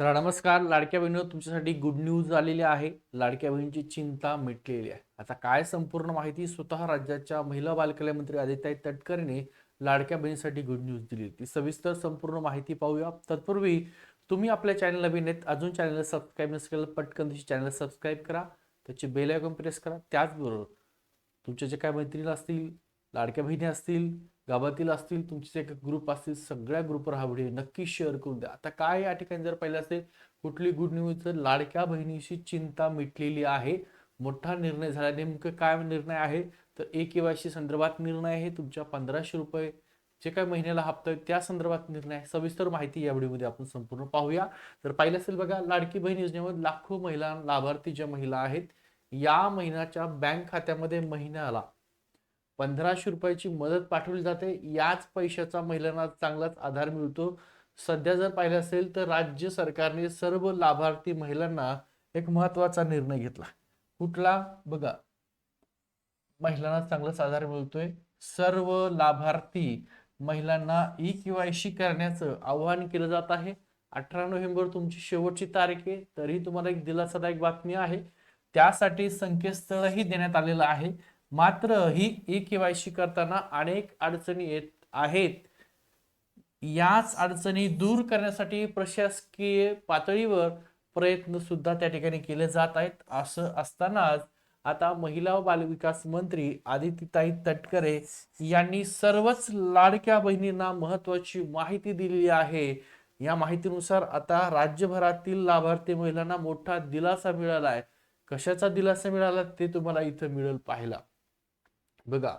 तर नमस्कार. लाडक्या बहिणीवर तुमच्यासाठी गुड न्यूज आलेली आहे. लाडक्या बहिणीची चिंता मिटलेली आहे. आता काय संपूर्ण माहिती स्वतः राज्याच्या महिला बालकल्या मंत्री आदित्य तटकरेने लाडक्या बहिणीसाठी गुड न्यूज दिली ती सविस्तर संपूर्ण माहिती पाहूया. तत्पूर्वी तुम्ही आपल्या चॅनल नवीन आहेत अजून चॅनलला सबस्क्राईब नसेल पटकन तुमची चॅनल सबस्क्राईब करा. त्याची बेल आयकॉन प्रेस करा. त्याचबरोबर तुमच्या जे काय मैत्रिणी असतील लाडक्या बहिणी असतील गावातील असतील तुमचे जे ग्रुप असतील सगळ्या ग्रुपवर हा व्हिडिओ नक्की शेअर करून द्या. आता काय या ठिकाणी जर पाहिलं असेल कुठली गुड न्यूज तर लाडक्या बहिणीशी चिंता मिटलेली आहे. मोठा निर्णय झाला. नेमकं काय निर्णय आहे? तर ए केवायसी संदर्भात निर्णय आहे. तुमच्या पंधराशे रुपये जे काय महिन्याला हप्ता आहे त्या संदर्भात निर्णय सविस्तर माहिती या व्हिडिओमध्ये आपण संपूर्ण पाहूया. तर पाहिलं असेल बघा लाडकी बहीण योजनेमध्ये लाखो महिला लाभार्थी ज्या महिला आहेत या महिन्याच्या बँक खात्यामध्ये महिन्याला पंधराशे रुपयाची मदत पाठवली जाते. याच पैशाचा महिलांना चांगलाच आधार मिळतो. सध्या जर पाहिलं असेल तर राज्य सरकारने सर्व लाभार्थी महिलांना एक महत्त्वाचा निर्णय घेतला. कुठला? बघा. महिलांना चांगलाच आधार मिळतोय. सर्व लाभार्थी महिलांना ई केवायसी करण्याचं आवाहन केलं जात आहे. अठरा नोव्हेंबर तुमची शेवटची तारीख आहे. तरी तुम्हाला एक दिलासादायक बातमी आहे. त्यासाठी संकेतस्थळही देण्यात आलेलं आहे. मात्र ही ई सी करताना अनेक अडचणी येत आहेत. याच अडचणी दूर करण्यासाठी प्रशासकीय पातळीवर प्रयत्न सुद्धा त्या ठिकाणी केले जात आहेत. असं असतानाच आता महिला व बालविकास मंत्री आदित्यताई तटकरे यांनी सर्वच लाडक्या बहिणींना महत्वाची माहिती दिलेली आहे. या माहितीनुसार आता राज्यभरातील लाभार्थी महिलांना मोठा दिलासा मिळाला आहे कशाचा दिलासा मिळाला ते तुम्हाला इथं मिळेल पाहायला. बघा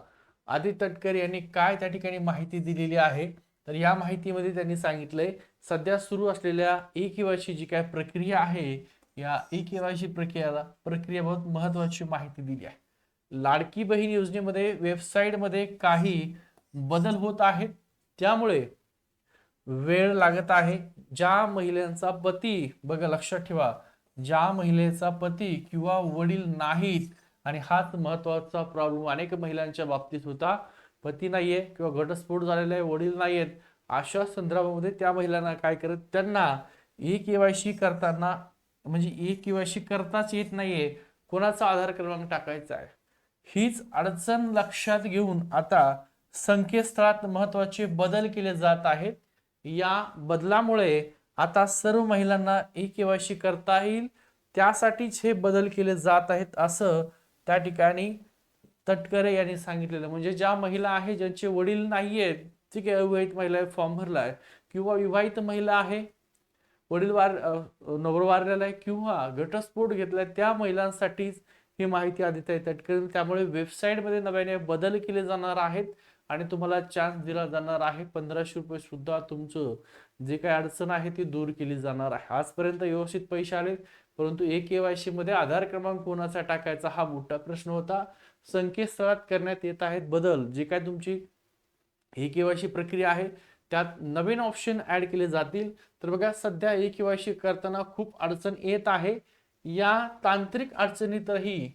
आदित्य तटकर यांनी काय त्या ठिकाणी माहिती दिलेली आहे? तर या माहितीमध्ये त्यांनी सांगितलंय सध्या सुरू असलेल्या ई केवायची जी काय प्रक्रिया आहे या ई केवायसी प्रक्रियाला प्रक्रियेबाबत महत्वाची माहिती दिली आहे. लाडकी बहीण योजनेमध्ये वेबसाईटमध्ये काही बदल होत आहेत. त्यामुळे वेळ लागत आहे. ज्या महिलांचा पती बघा लक्षात ठेवा ज्या महिलेचा पती किंवा वडील नाहीत आणि हाच महत्त्वाचा प्रॉब्लेम अनेक महिलांच्या बाबतीत होता. पती नाहीये किंवा घटस्फोट झालेला आहे वडील नाहीयेत अशा संदर्भामध्ये त्या महिलांना काय करत त्यांना ई केवायसी करताना म्हणजे ई केवायसी करताच येत नाहीये कोणाचा आधार क्रमांक टाकायचा आहे? हीच अडचण लक्षात घेऊन आता संकेतस्थळात महत्त्वाचे बदल केले जात आहेत. या बदलामुळे आता सर्व महिलांना ई केवायसी करता येईल त्यासाठीच हे बदल केले जात आहेत असं त्या ठिकाणी तटकरे यांनी सांगितलेलं म्हणजे ज्या महिला आहे ज्यांचे वडील नाही आहेत ठीक आहे अविवाहित महिला फॉर्म भरला आहे किंवा विवाहित महिला आहे वडील वार नवर वारलेला आहे किंवा घटस्फोट घेतलाय त्या महिलांसाठीच ही माहिती आदित्य तटकरे त्यामुळे वेबसाईटमध्ये नव्याने बदल केले जाणार आहेत आणि तुम्हाला चान्स दिला जाणार आहे. पंधराशे रुपये सुद्धा तुमचं जे काही अडचण आहे ती दूर केली जाणार आहे. आजपर्यंत व्यवस्थित पैसे आले परंतु ए केवायसी मध्ये आधार क्रमांक कोणाचा टाकायचा हा मोठा प्रश्न होता. संकेतस्थळात करण्यात येत आहेत बदल. जे काय तुमची ई केवायसी प्रक्रिया आहे त्यात नवीन ऑप्शन ऍड केले जातील. तर बघा सध्या ई केवायसी करताना खूप अडचण येत आहे. या तांत्रिक अडचणीतही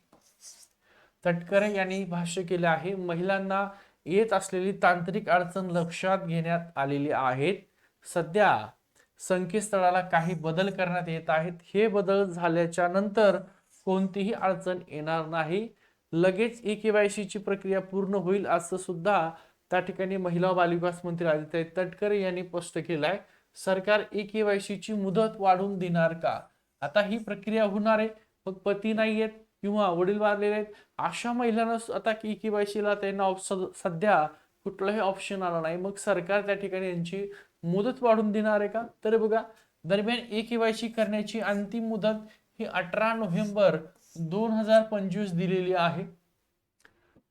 तटकरे यांनी भाष्य केले आहे. महिलांना येत असलेली तांत्रिक अडचण लक्षात घेण्यात आलेली आहेत. सध्या संकेतस्थळाला काही बदल करण्यात येत आहेत. हे बदल झाल्याच्यानंतर कोणतीही अडचण येणार नाही. लगेच ई केवायसीची प्रक्रिया पूर्ण होईल असं सुद्धा त्या ठिकाणी महिला बालविकास मंत्री आदित्य तटकरे यांनी स्पष्ट केलं सरकार ई केवायसीची मुदत वाढवून देणार का? आता ही प्रक्रिया होणार आहे. मग पती नाही आहेत किंवा वडील वारलेले आहेत. अशा महिलांना आता ई केवायसीला त्यांना सध्या कुठलाही ऑप्शन आला नाही. मग सरकार त्या ठिकाणी यांची मुदत वाढून देणार आहे का? तर बघा दरम्यान ए केवायसी करण्याची अंतिम मुदत ही अठरा नोव्हेंबर दोन हजार पंचवीस दिलेली आहे.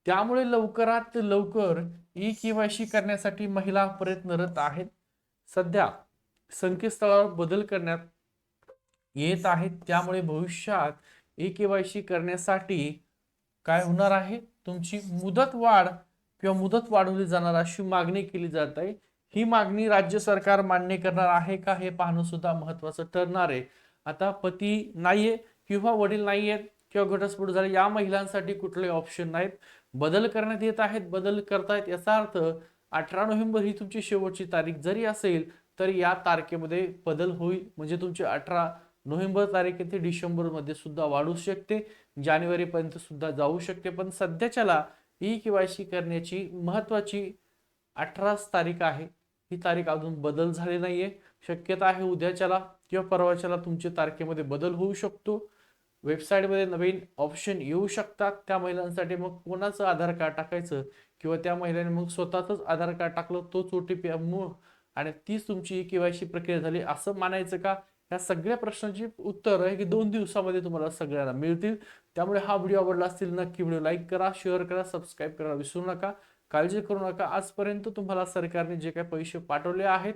त्यामुळे लवकरात लवकर ई केवायसी करण्यासाठी महिला प्रयत्नरत आहेत. सध्या संकेतस्थळावर बदल करण्यात येत आहेत. त्यामुळे भविष्यात ई केवायसी करण्यासाठी काय होणार आहे? तुमची मुदत वाढ किंवा मुदत वाढवली जाणार अशी मागणी केली जात आहे. ही मागणी राज्य सरकार मान्य करणार आहे का हे पाहणं सुद्धा महत्वाचं ठरणार आहे. आता पती नाहीये किंवा वडील नाहीयेत किंवा घटस्फोट झाले या महिलांसाठी कुठले ऑप्शन नाहीत. बदल करण्यात येत आहेत बदल करतायत याचा अर्थ अठरा नोव्हेंबर ही तुमची शेवटची तारीख जरी असेल तर या तारखेमध्ये बदल होईल. म्हणजे तुमची अठरा नोव्हेंबर तारीख येथे डिसेंबरमध्ये सुद्धा वाढू शकते जानेवारीपर्यंत सुद्धा जाऊ शकते. पण सध्याच्याला ई केवायसी करण्याची महत्वाची अठराच तारीख आहे. ही तारीख अजून बदल झाली नाहीये. शक्यता आहे उद्याच्याला किंवा परवाच्याला तुमच्या तारखेमध्ये बदल होऊ शकतो. वेबसाईटमध्ये नवीन ऑप्शन येऊ शकतात. त्या महिलांसाठी मग कोणाचं आधार कार्ड टाकायचं किंवा त्या महिलांनी मग स्वतःच आधार कार्ड टाकलं तोच ओ टी पी आणि तीच तुमची केवायसी प्रक्रिया झाली असं मानायचं का? या सगळ्या प्रश्नांची उत्तर आहे की दोन दिवसामध्ये तुम्हाला सगळ्यांना मिळतील. त्यामुळे हा व्हिडिओ आवडला असतील नक्की व्हिडिओ लाईक करा शेअर करा सबस्क्राईब करायला विसरू नका. काळजी करू नका. आजपर्यंत तुम्हाला सरकारने जे काही पैसे पाठवले आहेत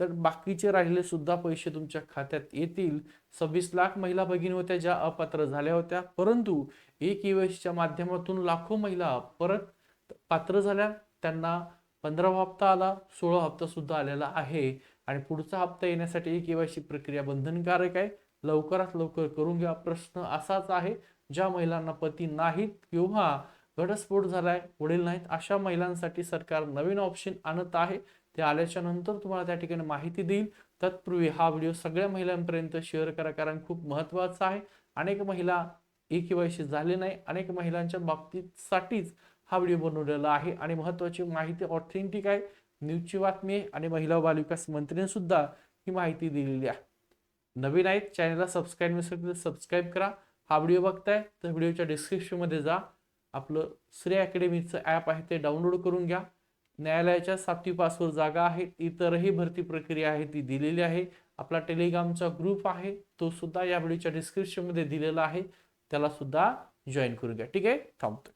तर बाकीचे राहिले सुद्धा पैसे तुमच्या खात्यात येतील. सव्वीस लाख महिला भगिनी होत्या ज्या अपात्र झाल्या होत्या. परंतु ए केवायसीच्या माध्यमातून लाखो महिला परत पात्र झाल्या. त्यांना पंधरावा हप्ता आला सोळा हप्ता सुद्धा आलेला आहे. आणि पुढचा हप्ता येण्यासाठी एक केवायसी प्रक्रिया बंधनकारक आहे. लवकरात लवकर करून घ्या. प्रश्न असाच आहे ज्या महिलांना पती नाहीत किंवा घटस्फोट झालाय वडील नाहीत. अशा महिलांसाठी सरकार नवीन ऑप्शन आणत आहे. ते आल्याच्यानंतर तुम्हाला त्या ठिकाणी माहिती देईल. तत्पूर्वी हा व्हिडिओ सगळ्या महिलांपर्यंत शेअर करा कारण खूप महत्त्वाचा आहे. अनेक महिला एक केवायसी झाले नाही. अनेक महिलांच्या बाबतीसाठीच हा व्हिडिओ बनवलेला आहे. आणि महत्वाची माहिती ऑथेंटिक आहे. न्यूजची बातमी आहे. आणि महिला बालविकास मंत्र्यांनी सुद्धा ही माहिती दिलेली आहे. नवीन आहेत चॅनलला सबस्क्राईब नसेल तर सबस्क्राईब करा. हा व्हिडिओ बघताय तर व्हिडिओच्या डिस्क्रिप्शनमध्ये जा. आपलं श्री अकॅडमीचं ॲप आहे ते डाउनलोड करून घ्या. न्यायालयाच्या सातवी पासवर जागा आहे इतरही भरती प्रक्रिया आहे ती दिलेली आहे. आपला टेलिग्रामचा ग्रुप आहे तो सुद्धा या व्हिडिओच्या डिस्क्रिप्शनमध्ये दिलेला आहे. त्याला सुद्धा जॉईन करून घ्या. ठीक आहे? थांबतो